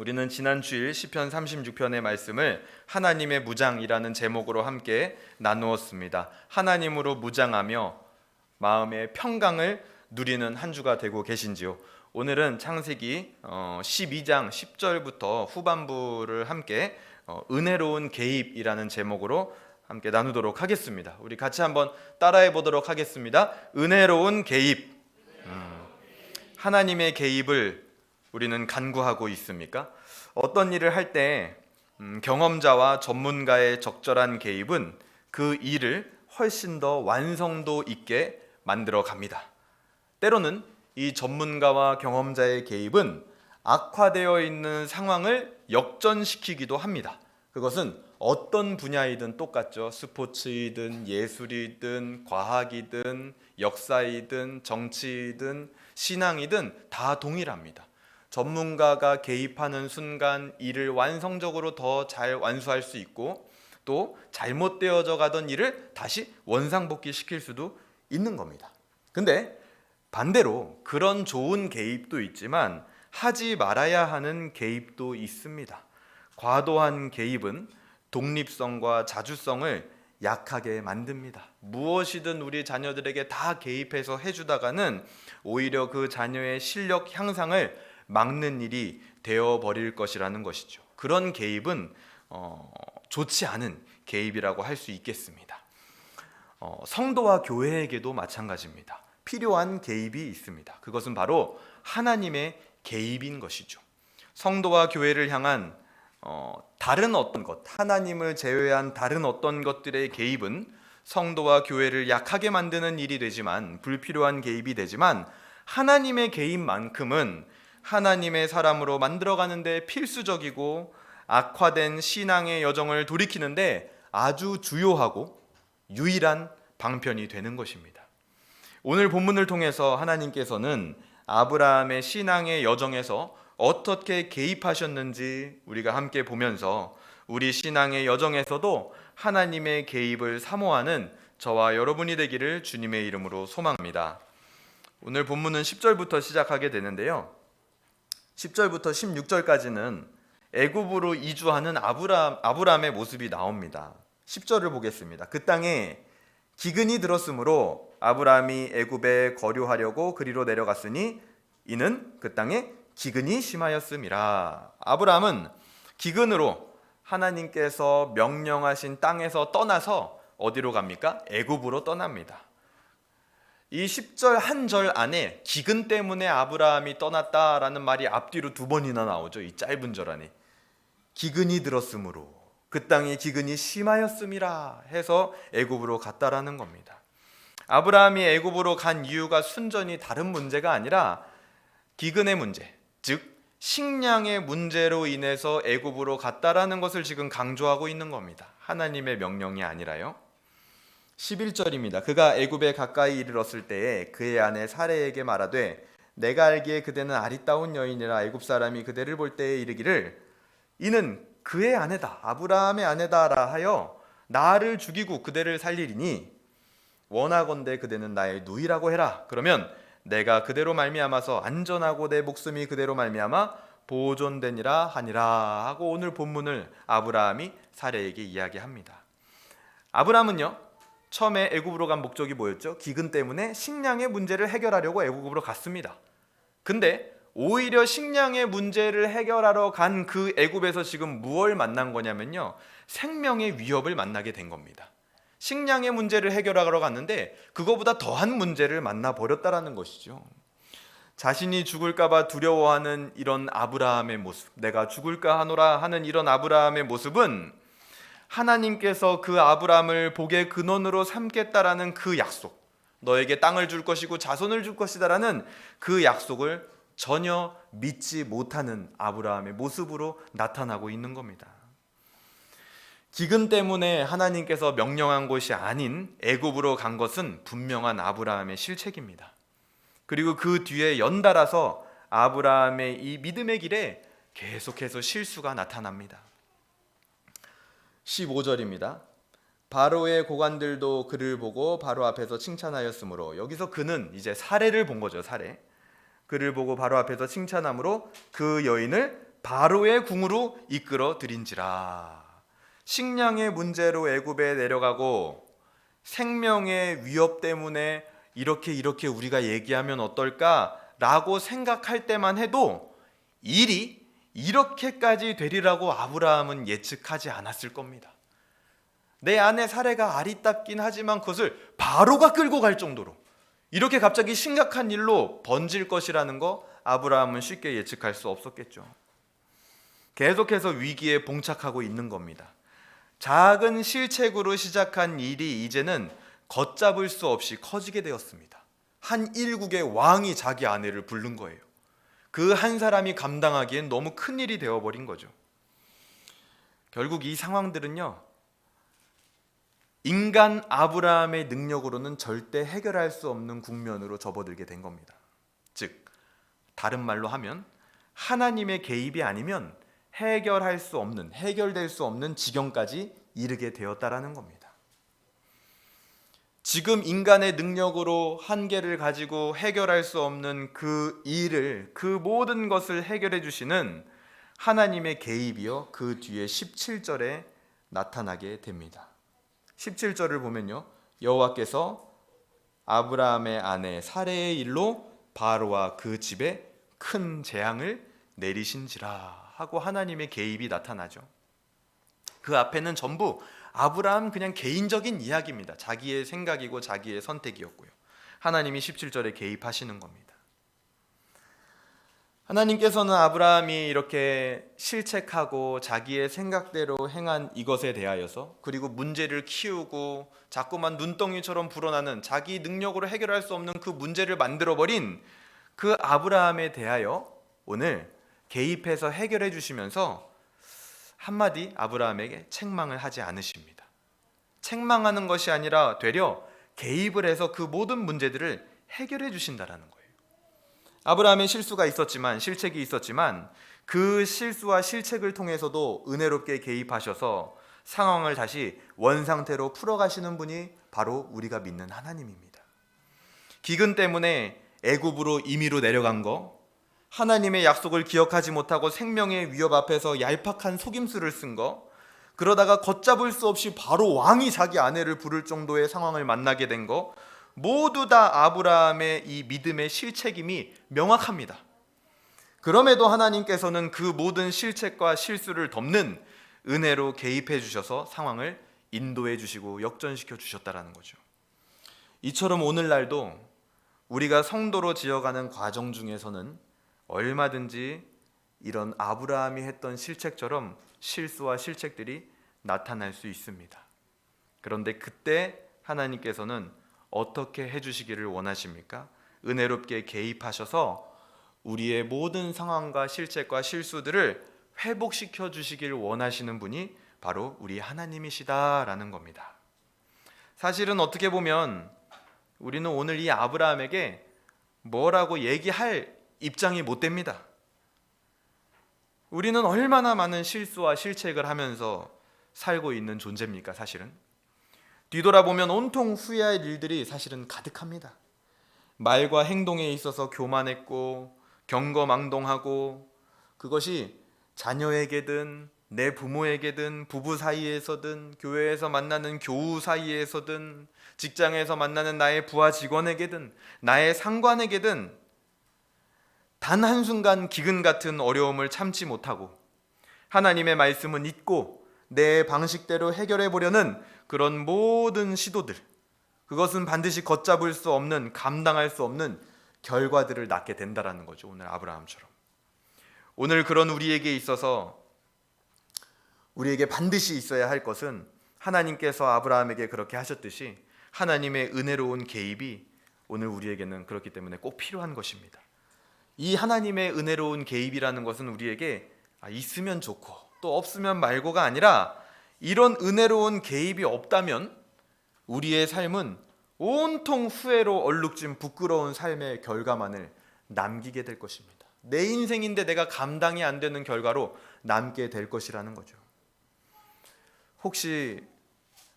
우리는 지난 주일 시편 36편의 말씀을 하나님의 무장이라는 제목으로 함께 나누었습니다. 하나님으로 무장하며 마음의 평강을 누리는 한 주가 되고 계신지요. 오늘은 창세기 12장 10절부터 후반부를 함께 어, 은혜로운 개입이라는 제목으로 함께 나누도록 하겠습니다. 우리 같이 한번 따라해 보도록 하겠습니다. 은혜로운 개입. 음, 하나님의 개입을 우리는 간구하고 있습니까? 어떤 일을 할때 음, 경험자와 전문가의 적절한 개입은 그 일을 훨씬 더 완성도 있게 만들어 갑니다. 때로는 이 전문가와 경험자의 개입은 악화되어 있는 상황을 역전시키기도 합니다. 그것은 어떤 분야이든 똑같죠. 스포츠이든 예술이든 과학이든 역사이든 정치이든 신앙이든 다 동일합니다. 전문가가 개입하는 순간 일을 완성적으로 더 잘 완수할 수 있고 또 잘못되어져 가던 일을 다시 원상복귀 시킬 수도 있는 겁니다. 근데 반대로 그런 좋은 개입도 있지만 하지 말아야 하는 개입도 있습니다. 과도한 개입은 독립성과 자주성을 약하게 만듭니다. 무엇이든 우리 자녀들에게 다 개입해서 해주다가는 오히려 그 자녀의 실력 향상을 막는 일이 되어 버릴 것이라는 것이죠. 그런 개입은 어, 좋지 않은 개입이라고 할 수 있겠습니다. 어, 성도와 교회에게도 마찬가지입니다. 필요한 개입이 있습니다. 그것은 바로 하나님의 개입인 것이죠. 성도와 교회를 향한 어, 다른 어떤 것, 하나님을 제외한 다른 어떤 것들의 개입은 성도와 교회를 약하게 만드는 일이 되지만 불필요한 개입이 되지만 하나님의 개입만큼은 하나님의 사람으로 만들어가는데 필수적이고 악화된 신앙의 여정을 돌이키는데 아주 주요하고 유일한 방편이 되는 것입니다. 오늘 본문을 통해서 하나님께서는 아브라함의 신앙의 여정에서 어떻게 개입하셨는지 우리가 함께 보면서 우리 신앙의 여정에서도 하나님의 개입을 사모하는 저와 여러분이 되기를 주님의 이름으로 소망합니다. 오늘 본문은 10절부터 시작하게 되는데요. 10절부터 16절까지는 애굽으로 이주하는 아브람 아브람의 모습이 나옵니다. 10절을 보겠습니다. 그 땅에 기근이 들었으므로 아브람이 애굽에 거류하려고 그리로 내려갔으니 이는 그 땅에 기근이 심하였음이라. 아브람은 기근으로 하나님께서 명령하신 땅에서 떠나서 어디로 갑니까? 애굽으로 떠납니다. 이 10절 한 절 안에 기근 때문에 아브라함이 떠났다라는 말이 앞뒤로 두 번이나 나오죠. 이 짧은 절 안에. 기근이 들었으므로 그 땅에 기근이 심하였음이라 해서 애굽으로 갔다라는 겁니다. 아브라함이 애굽으로 간 이유가 순전히 다른 문제가 아니라 기근의 문제, 즉 식량의 문제로 인해서 애굽으로 갔다라는 것을 지금 강조하고 있는 겁니다. 하나님의 명령이 아니라요. 11절입니다. 그가 애굽에 가까이 이르렀을 때에 그의 아내 사레에게 말하되 내가 알기에 그대는 아리따운 여인이라 애굽 사람이 그대를 볼 때에 이르기를 이는 그의 아내다 아브라함의 아내다라 하여 나를 죽이고 그대를 살리리니 원하건대 그대는 나의 누이라고 해라 그러면 내가 그대로 말미암아서 안전하고 내 목숨이 그대로 말미암아 보존되니라 하니라 하고 오늘 본문을 아브라함이 사레에게 이야기합니다. 아브라함은요 처음에 애굽으로 간 목적이 뭐였죠? 기근 때문에 식량의 문제를 해결하려고 애굽으로 갔습니다. 근데 오히려 식량의 문제를 해결하러 간 그 애굽에서 지금 무엇을 만난 거냐면요. 생명의 위협을 만나게 된 겁니다. 식량의 문제를 해결하러 갔는데 그거보다 더한 문제를 만나 버렸다라는 것이죠. 자신이 죽을까봐 두려워하는 이런 아브라함의 모습, 내가 죽을까 하노라 하는 이런 아브라함의 모습은 하나님께서 그 아브라함을 복의 근원으로 삼겠다라는 그 약속, 너에게 땅을 줄 것이고 자손을 줄 것이다라는 그 약속을 전혀 믿지 못하는 아브라함의 모습으로 나타나고 있는 겁니다. 기근 때문에 하나님께서 명령한 곳이 아닌 애굽으로 간 것은 분명한 아브라함의 실책입니다. 그리고 그 뒤에 연달아서 아브라함의 이 믿음의 길에 계속해서 실수가 나타납니다. 15절입니다. 바로의 고관들도 그를 보고 바로 앞에서 칭찬하였으므로 여기서 그는 이제 사례를 본 거죠, 사례. 그를 보고 바로 앞에서 칭찬함으로 그 여인을 바로의 궁으로 이끌어 드린지라. 식량의 문제로 애굽에 내려가고 생명의 위협 때문에 이렇게 이렇게 우리가 얘기하면 어떨까라고 생각할 때만 해도 일이 이렇게까지 되리라고 아브라함은 예측하지 않았을 겁니다. 내 안의 사례가 아리답긴 하지만 그것을 바로가 끌고 갈 정도로 이렇게 갑자기 심각한 일로 번질 것이라는 거 아브라함은 쉽게 예측할 수 없었겠죠. 계속해서 위기에 봉착하고 있는 겁니다. 작은 실책으로 시작한 일이 이제는 걷잡을 수 없이 커지게 되었습니다. 한 일국의 왕이 자기 아내를 부른 거예요. 그 한 사람이 감당하기엔 너무 큰 일이 되어버린 거죠. 결국 이 상황들은요, 인간 아브라함의 능력으로는 절대 해결할 수 없는 국면으로 접어들게 된 겁니다. 즉, 다른 말로 하면 하나님의 개입이 아니면 해결할 수 없는, 해결될 수 없는 지경까지 이르게 되었다라는 겁니다. 지금 인간의 능력으로 한계를 가지고 해결할 수 없는 그 일을, 그 모든 것을 해결해 주시는 하나님의 개입이요. 그 뒤에 17절에 나타나게 됩니다. 17절을 보면요. 여호와께서 아브라함의 아내 사레의 일로 바로와 그 집에 큰 재앙을 내리신지라 하고 하나님의 개입이 나타나죠. 그 앞에는 전부 아브라함 그냥 개인적인 이야기입니다. 자기의 생각이고 자기의 선택이었고요. 하나님이 17절에 개입하시는 겁니다. 하나님께서는 아브라함이 이렇게 실책하고 자기의 생각대로 행한 이것에 대하여서 그리고 문제를 키우고 자꾸만 눈덩이처럼 불어나는 자기 능력으로 해결할 수 없는 그 문제를 만들어 버린 그 아브라함에 대하여 오늘 개입해서 해결해 주시면서 한마디 아브라함에게 책망을 하지 않으십니다. 책망하는 것이 아니라 되려 개입을 해서 그 모든 문제들을 해결해 주신다라는 거예요. 아브라함의 실수가 있었지만 실책이 있었지만 그 실수와 실책을 통해서도 은혜롭게 개입하셔서 상황을 다시 원상태로 풀어가시는 분이 바로 우리가 믿는 하나님입니다. 기근 때문에 애굽으로 임의로 내려간 거, 하나님의 약속을 기억하지 못하고 생명의 위협 앞에서 얄팍한 속임수를 쓴 거, 그러다가 걷잡을 수 없이 바로 왕이 자기 아내를 부를 정도의 상황을 만나게 된 거, 모두 다 아브라함의 이 믿음의 실책임이 명확합니다. 그럼에도 하나님께서는 그 모든 실책과 실수를 덮는 은혜로 개입해 주셔서 상황을 인도해 주시고 역전시켜 주셨다라는 거죠. 이처럼 오늘날도 우리가 성도로 지어가는 과정 중에서는 얼마든지 이런 아브라함이 했던 실책처럼 실수와 실책들이 나타날 수 있습니다. 그런데 그때 하나님께서는 어떻게 해주시기를 원하십니까? 은혜롭게 개입하셔서 우리의 모든 상황과 실책과 실수들을 회복시켜 주시길 원하시는 분이 바로 우리 하나님이시다라는 겁니다. 사실은 어떻게 보면 우리는 오늘 이 아브라함에게 뭐라고 얘기할 입장이 못 됩니다. 우리는 얼마나 많은 실수와 실책을 하면서 살고 있는 존재입니까, 사실은? 뒤돌아보면 온통 후회할 일들이 사실은 가득합니다. 말과 행동에 있어서 교만했고 경거망동하고 그것이 자녀에게든 내 부모에게든 부부 사이에서든 교회에서 만나는 교우 사이에서든 직장에서 만나는 나의 부하 직원에게든 나의 상관에게든 단 한순간 기근 같은 어려움을 참지 못하고 하나님의 말씀은 잊고 내 방식대로 해결해 보려는 그런 모든 시도들 그것은 반드시 걷잡을 수 없는 감당할 수 없는 결과들을 낳게 된다라는 거죠. 오늘 아브라함처럼. 오늘 그런 우리에게 있어서 우리에게 반드시 있어야 할 것은 하나님께서 아브라함에게 그렇게 하셨듯이 하나님의 은혜로운 개입이 오늘 우리에게는 그렇기 때문에 꼭 필요한 것입니다. 이 하나님의 은혜로운 개입이라는 것은 우리에게 아, 있으면 좋고 또 없으면 말고가 아니라 이런 은혜로운 개입이 없다면 우리의 삶은 온통 후회로 얼룩진 부끄러운 삶의 결과만을 남기게 될 것입니다. 내 인생인데 내가 감당이 안 되는 결과로 남게 될 것이라는 거죠. 혹시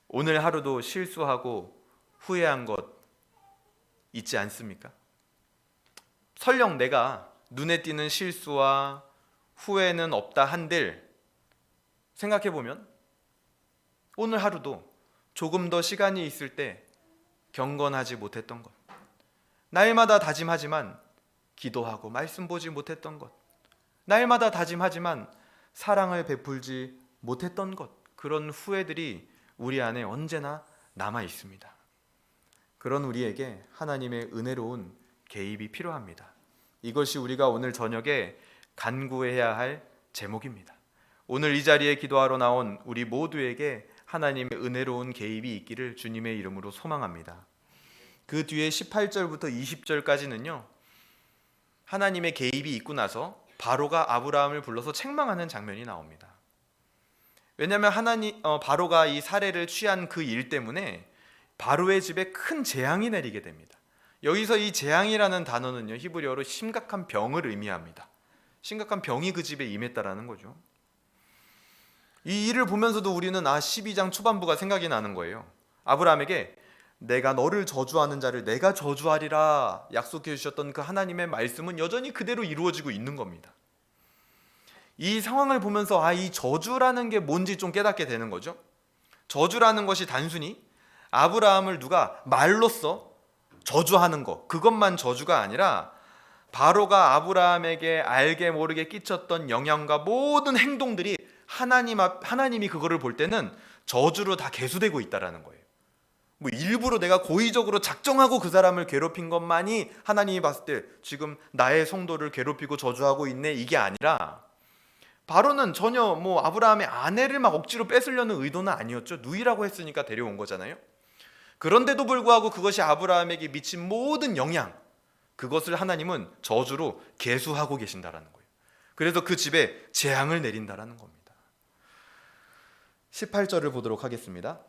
오늘 하루도 실수하고 후회한 것 있지 않습니까? 설령 내가 눈에 띄는 실수와 후회는 없다 한들 생각해 보면 오늘 하루도 조금 더 시간이 있을 때 경건하지 못했던 것. 날마다 다짐하지만 기도하고 말씀 보지 못했던 것. 날마다 다짐하지만 사랑을 베풀지 못했던 것. 그런 후회들이 우리 안에 언제나 남아 있습니다. 그런 우리에게 하나님의 은혜로운 개입이 필요합니다. 이것이 우리가 오늘 저녁에 간구해야 할 제목입니다. 오늘 이 자리에 기도하러 나온 우리 모두에게 하나님의 은혜로운 개입이 있기를 주님의 이름으로 소망합니다. 그 뒤에 18절부터 20절까지는요. 하나님의 개입이 있고 나서 바로가 아브라함을 불러서 책망하는 장면이 나옵니다. 왜냐하면 하나님 어, 바로가 이 사례를 취한 그 일 때문에 바로의 집에 큰 재앙이 내리게 됩니다. 여기서 이 재앙이라는 단어는요 히브리어로 심각한 병을 의미합니다. 심각한 병이 그 집에 임했다라는 거죠. 이 일을 보면서도 우리는 아 12장 초반부가 생각이 나는 거예요. 아브라함에게 내가 너를 저주하는 자를 내가 저주하리라 약속해 주셨던 그 하나님의 말씀은 여전히 그대로 이루어지고 있는 겁니다. 이 상황을 보면서 아 이 저주라는 게 뭔지 좀 깨닫게 되는 거죠. 저주라는 것이 단순히 아브라함을 누가 말로써 저주하는 것 그것만 저주가 아니라 바로가 아브라함에게 알게 모르게 끼쳤던 영향과 모든 행동들이 하나님 앞 하나님이 그거를 볼 때는 저주로 다 개수되고 있다라는 거예요. 뭐 일부러 내가 고의적으로 작정하고 그 사람을 괴롭힌 것만이 하나님이 봤을 때 지금 나의 성도를 괴롭히고 저주하고 있네 이게 아니라 바로는 전혀 뭐 아브라함의 아내를 막 억지로 뺏으려는 의도는 아니었죠. 누이라고 했으니까 데려온 거잖아요. 그런데도 불구하고 그것이 아브라함에게 미친 모든 영향 그것을 하나님은 저주로 계수하고 계신다라는 거예요. 그래서 그 집에 재앙을 내린다라는 겁니다. 18절을 보도록 하겠습니다.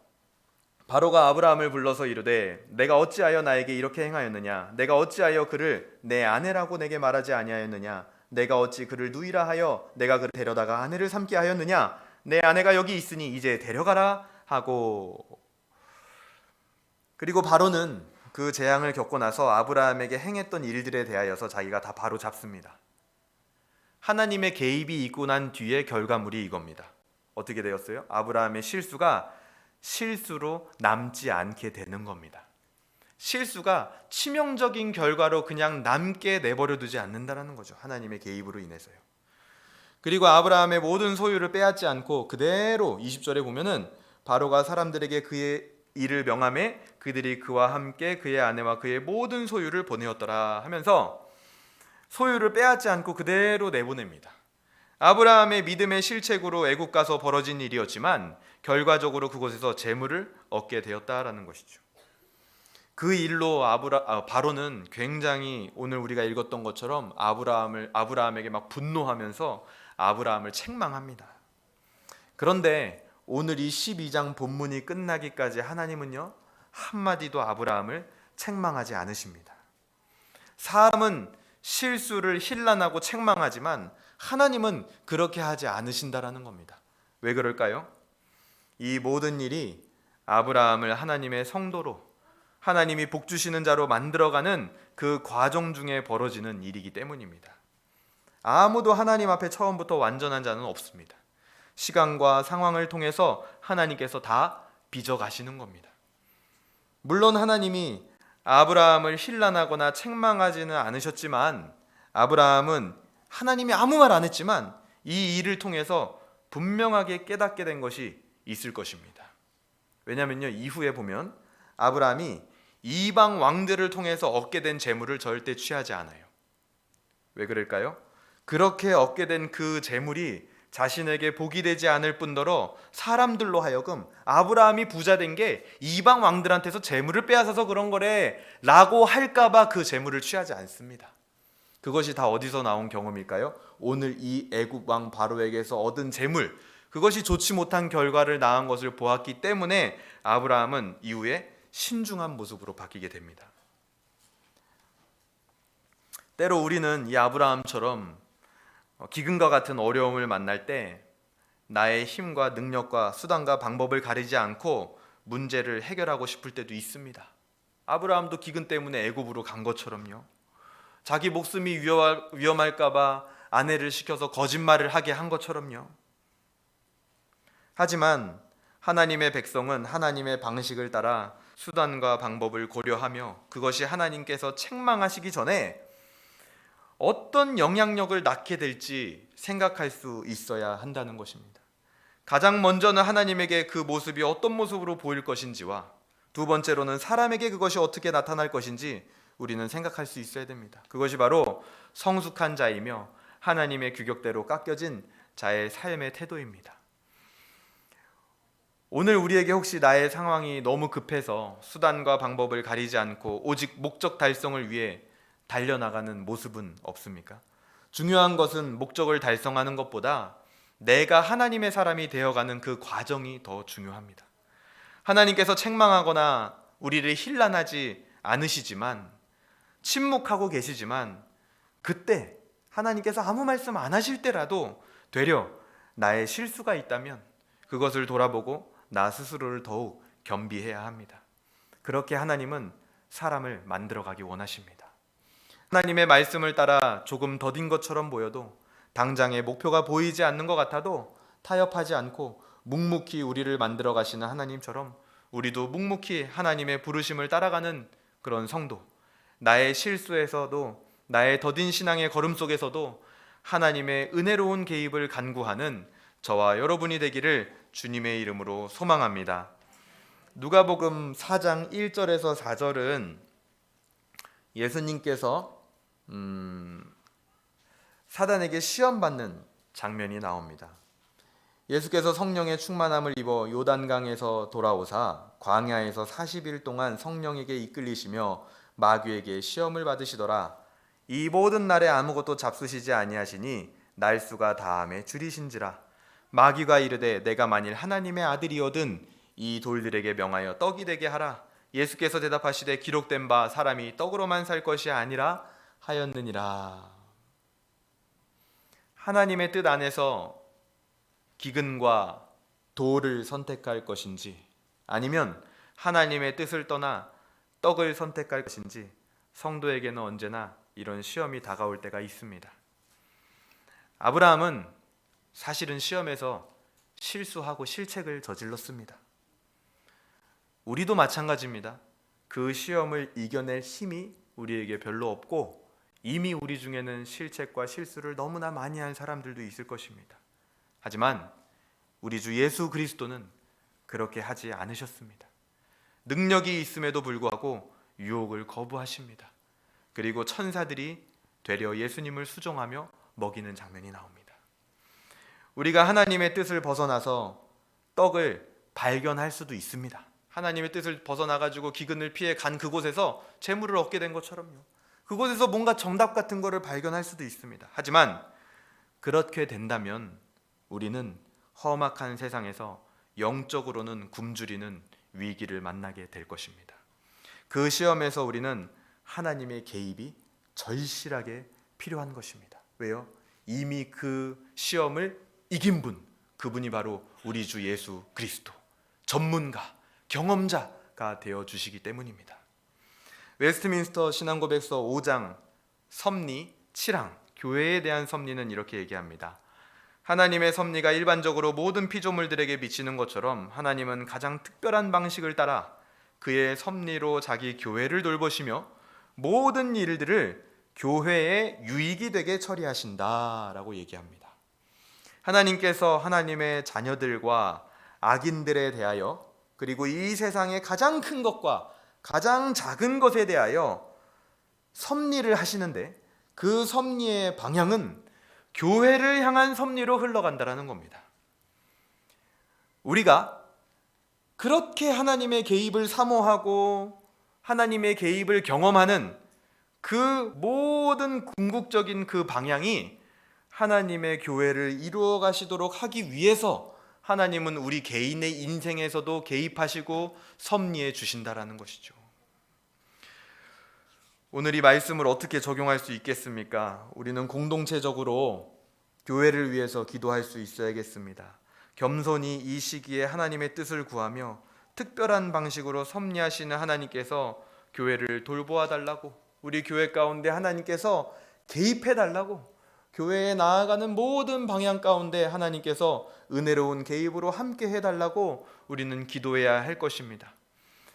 바로가 아브라함을 불러서 이르되 내가 어찌하여 나에게 이렇게 행하였느냐 내가 어찌하여 그를 내 아내라고 내게 말하지 아니하였느냐 내가 어찌 그를 누이라 하여 내가 그를 데려다가 아내를 삼게 하였느냐 내 아내가 여기 있으니 이제 데려가라 하고 그리고 바로는 그 재앙을 겪고 나서 아브라함에게 행했던 일들에 대하여서 자기가 다 바로 잡습니다. 하나님의 개입이 있고 난 뒤의 결과물이 이겁니다. 어떻게 되었어요? 아브라함의 실수가 실수로 남지 않게 되는 겁니다. 실수가 치명적인 결과로 그냥 남게 내버려 두지 않는다라는 거죠. 하나님의 개입으로 인해서요. 그리고 아브라함의 모든 소유를 빼앗지 않고 그대로 20절에 보면은 바로가 사람들에게 그의 일을 명함에 그들이 그와 함께 그의 아내와 그의 모든 소유를 보내었더라 하면서 소유를 빼앗지 않고 그대로 내보냅니다. 아브라함의 믿음의 실책으로 애국 가서 벌어진 일이었지만 결과적으로 그곳에서 재물을 얻게 되었다라는 것이죠. 그 일로 아브라 아, 바로는 굉장히 오늘 우리가 읽었던 것처럼 아브라함을 아브라함에게 막 분노하면서 아브라함을 책망합니다. 그런데 오늘 이 12장 본문이 끝나기까지 하나님은요 한마디도 아브라함을 책망하지 않으십니다. 사람은 실수를 힐난하고 책망하지만 하나님은 그렇게 하지 않으신다라는 겁니다. 왜 그럴까요? 이 모든 일이 아브라함을 하나님의 성도로 하나님이 복 주시는 자로 만들어가는 그 과정 중에 벌어지는 일이기 때문입니다. 아무도 하나님 앞에 처음부터 완전한 자는 없습니다. 시간과 상황을 통해서 하나님께서 다 빚어 가시는 겁니다. 물론 하나님이 아브라함을 힐난하거나 책망하지는 않으셨지만 아브라함은 하나님이 아무 말 안 했지만 이 일을 통해서 분명하게 깨닫게 된 것이 있을 것입니다. 왜냐면요. 이후에 보면 아브라함이 이방 왕들을 통해서 얻게 된 재물을 절대 취하지 않아요. 왜 그럴까요? 그렇게 얻게 된 그 재물이 자신에게 복이 되지 않을 뿐더러 사람들로 하여금 아브라함이 부자 된 게 이방 왕들한테서 재물을 빼앗아서 그런 거래라고 할까봐 그 재물을 취하지 않습니다. 그것이 다 어디서 나온 경험일까요? 오늘 이 애굽 왕 바로에게서 얻은 재물 그것이 좋지 못한 결과를 낳은 것을 보았기 때문에 아브라함은 이후에 신중한 모습으로 바뀌게 됩니다. 때로 우리는 이 아브라함처럼 기근과 같은 어려움을 만날 때 나의 힘과 능력과 수단과 방법을 가리지 않고 문제를 해결하고 싶을 때도 있습니다. 아브라함도 기근 때문에 애굽으로 간 것처럼요. 자기 목숨이 위험할까봐 아내를 시켜서 거짓말을 하게 한 것처럼요. 하지만 하나님의 백성은 하나님의 방식을 따라 수단과 방법을 고려하며 그것이 하나님께서 책망하시기 전에 어떤 영향력을 낳게 될지 생각할 수 있어야 한다는 것입니다. 가장 먼저는 하나님에게 그 모습이 어떤 모습으로 보일 것인지와 두 번째로는 사람에게 그것이 어떻게 나타날 것인지 우리는 생각할 수 있어야 됩니다. 그것이 바로 성숙한 자이며 하나님의 규격대로 깎여진 자의 삶의 태도입니다. 오늘 우리에게 혹시 나의 상황이 너무 급해서 수단과 방법을 가리지 않고 오직 목적 달성을 위해 달려나가는 모습은 없습니까? 중요한 것은 목적을 달성하는 것보다 내가 하나님의 사람이 되어가는 그 과정이 더 중요합니다. 하나님께서 책망하거나 우리를 힐난하지 않으시지만 침묵하고 계시지만 그때 하나님께서 아무 말씀 안 하실 때라도 되려 나의 실수가 있다면 그것을 돌아보고 나 스스로를 더욱 겸비해야 합니다. 그렇게 하나님은 사람을 만들어 가기 원하십니다. 하나님의 말씀을 따라 조금 더딘 것처럼 보여도 당장의 목표가 보이지 않는 것 같아도 타협하지 않고 묵묵히 우리를 만들어 가시는 하나님처럼 우리도 묵묵히 하나님의 부르심을 따라가는 그런 성도, 나의 실수에서도 나의 더딘 신앙의 걸음 속에서도 하나님의 은혜로운 개입을 간구하는 저와 여러분이 되기를 주님의 이름으로 소망합니다. 누가복음 4장 1절에서 4절은 예수님께서 음, 사단에게 시험 받는 장면이 나옵니다. 예수께서 성령의 충만함을 입어 요단강에서 돌아오사 광야에서 40일 동안 성령에게 이끌리시며 마귀에게 시험을 받으시더라. 이 모든 날에 아무것도 잡수시지 아니하시니 날수가 다함에 줄이신지라. 마귀가 이르되 내가 만일 하나님의 아들이거든 이 돌들에게 명하여 떡이 되게 하라. 예수께서 대답하시되 기록된 바 사람이 떡으로만 살 것이 아니라 하였느니라. 하나님의 뜻 안에서 기근과 돌을 선택할 것인지 아니면 하나님의 뜻을 떠나 떡을 선택할 것인지 성도에게는 언제나 이런 시험이 다가올 때가 있습니다. 아브라함은 사실은 시험에서 실수하고 실책을 저질렀습니다. 우리도 마찬가지입니다. 그 시험을 이겨낼 힘이 우리에게 별로 없고 이미 우리 중에는 실책과 실수를 너무나 많이 한 사람들도 있을 것입니다. 하지만 우리 주 예수 그리스도는 그렇게 하지 않으셨습니다. 능력이 있음에도 불구하고 유혹을 거부하십니다. 그리고 천사들이 되려 예수님을 수종하며 먹이는 장면이 나옵니다. 우리가 하나님의 뜻을 벗어나서 떡을 발견할 수도 있습니다. 하나님의 뜻을 벗어나 가지고 기근을 피해 간 그곳에서 재물을 얻게 된 것처럼요. 그곳에서 뭔가 정답 같은 것을 발견할 수도 있습니다. 하지만 그렇게 된다면 우리는 험악한 세상에서 영적으로는 굶주리는 위기를 만나게 될 것입니다. 그 시험에서 우리는 하나님의 개입이 절실하게 필요한 것입니다. 왜요? 이미 그 시험을 이긴 분, 그분이 바로 우리 주 예수 그리스도, 전문가, 경험자가 되어 주시기 때문입니다. 웨스트민스터 신앙고백서 5장 섭리 7항 교회에 대한 섭리는 이렇게 얘기합니다. 하나님의 섭리가 일반적으로 모든 피조물들에게 미치는 것처럼 하나님은 가장 특별한 방식을 따라 그의 섭리로 자기 교회를 돌보시며 모든 일들을 교회에 유익이 되게 처리하신다라고 얘기합니다. 하나님께서 하나님의 자녀들과 악인들에 대하여 그리고 이 세상의 가장 큰 것과 가장 작은 것에 대하여 섭리를 하시는데 그 섭리의 방향은 교회를 향한 섭리로 흘러간다라는 겁니다. 우리가 그렇게 하나님의 개입을 사모하고 하나님의 개입을 경험하는 그 모든 궁극적인 그 방향이 하나님의 교회를 이루어 가시도록 하기 위해서 하나님은 우리 개인의 인생에서도 개입하시고 섭리해 주신다라는 것이죠. 오늘 이 말씀을 어떻게 적용할 수 있겠습니까? 우리는 공동체적으로 교회를 위해서 기도할 수 있어야겠습니다. 겸손히 이 시기에 하나님의 뜻을 구하며 특별한 방식으로 섭리하시는 하나님께서 교회를 돌보아 달라고 우리 교회 가운데 하나님께서 개입해 달라고 교회에 나아가는 모든 방향 가운데 하나님께서 은혜로운 개입으로 함께 해달라고 우리는 기도해야 할 것입니다.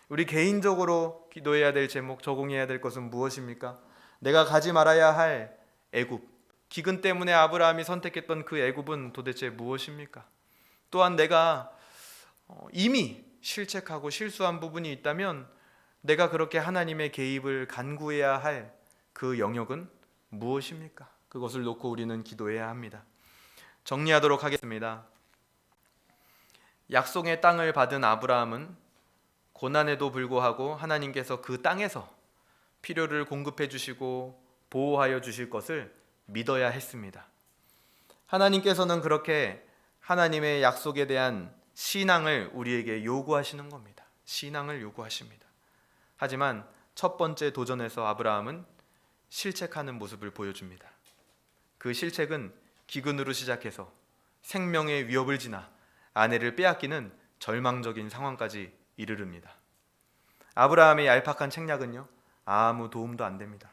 우리 개인적으로 기도해야 될 제목, 적응해야 될 것은 무엇입니까? 내가 가지 말아야 할 애굽, 기근 때문에 아브라함이 선택했던 그 애굽은 도대체 무엇입니까? 또한 내가 어, 이미 실책하고 실수한 부분이 있다면 내가 그렇게 하나님의 개입을 간구해야 할 그 영역은 무엇입니까? 그것을 놓고 우리는 기도해야 합니다. 정리하도록 하겠습니다. 약속의 땅을 받은 아브라함은 고난에도 불구하고 하나님께서 그 땅에서 필요를 공급해 주시고 보호하여 주실 것을 믿어야 했습니다. 하나님께서는 그렇게 하나님의 약속에 대한 신앙을 우리에게 요구하시는 겁니다. 신앙을 요구하십니다. 하지만 첫 번째 도전에서 아브라함은 실책하는 모습을 보여줍니다. 그 실책은 기근으로 시작해서 생명의 위협을 지나 아내를 빼앗기는 절망적인 상황까지 이르릅니다. 아브라함의 얄팍한 책략은요 아무 도움도 안 됩니다.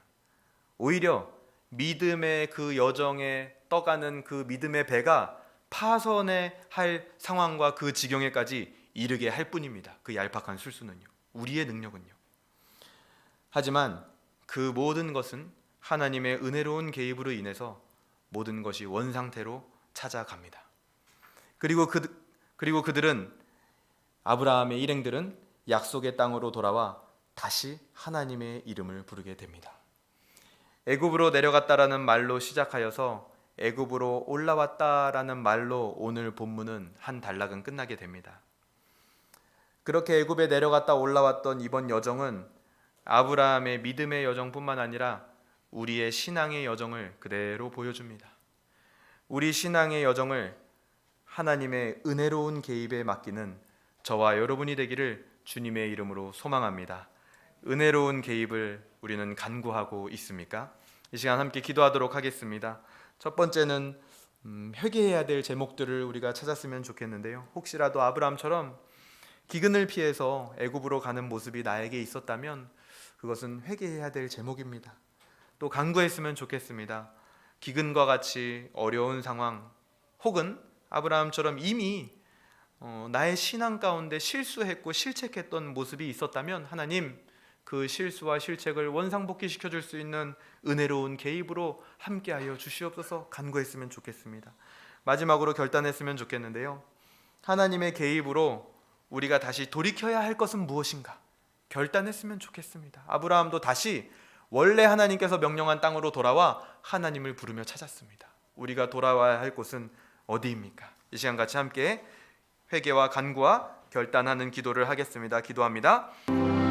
오히려 믿음의 그 여정에 떠가는 그 믿음의 배가 파선해 할 상황과 그 지경에까지 이르게 할 뿐입니다. 그 얄팍한 술수는요. 우리의 능력은요. 하지만 그 모든 것은 하나님의 은혜로운 개입으로 인해서 모든 것이 원 상태로 찾아갑니다. 그리고 그 그리고 그들은 아브라함의 일행들은 약속의 땅으로 돌아와 다시 하나님의 이름을 부르게 됩니다. 애굽으로 내려갔다라는 말로 시작하여서 애굽으로 올라왔다라는 말로 오늘 본문은 한 단락은 끝나게 됩니다. 그렇게 애굽에 내려갔다 올라왔던 이번 여정은 아브라함의 믿음의 여정뿐만 아니라 우리의 신앙의 여정을 그대로 보여줍니다. 우리 신앙의 여정을 하나님의 은혜로운 개입에 맡기는 저와 여러분이 되기를 주님의 이름으로 소망합니다. 은혜로운 개입을 우리는 간구하고 있습니까? 이 시간 함께 기도하도록 하겠습니다. 첫 번째는 음, 회개해야 될 제목들을 우리가 찾았으면 좋겠는데요. 혹시라도 아브라함처럼 기근을 피해서 애굽으로 가는 모습이 나에게 있었다면 그것은 회개해야 될 제목입니다. 또 간구했으면 좋겠습니다. 기근과 같이 어려운 상황 혹은 아브라함처럼 이미 어, 나의 신앙 가운데 실수했고 실책했던 모습이 있었다면 하나님 그 실수와 실책을 원상복귀 시켜 줄 수 있는 은혜로운 개입으로 함께하여 주시옵소서 간구했으면 좋겠습니다. 마지막으로 결단했으면 좋겠는데요. 하나님의 개입으로 우리가 다시 돌이켜야 할 것은 무엇인가 결단했으면 좋겠습니다. 아브라함도 다시 원래 하나님께서 명령한 땅으로 돌아와 하나님을 부르며 찾았습니다. 우리가 돌아와야 할 곳은 어디입니까? 이 시간 같이 함께 회개와 간구와 결단하는 기도를 하겠습니다. 기도합니다.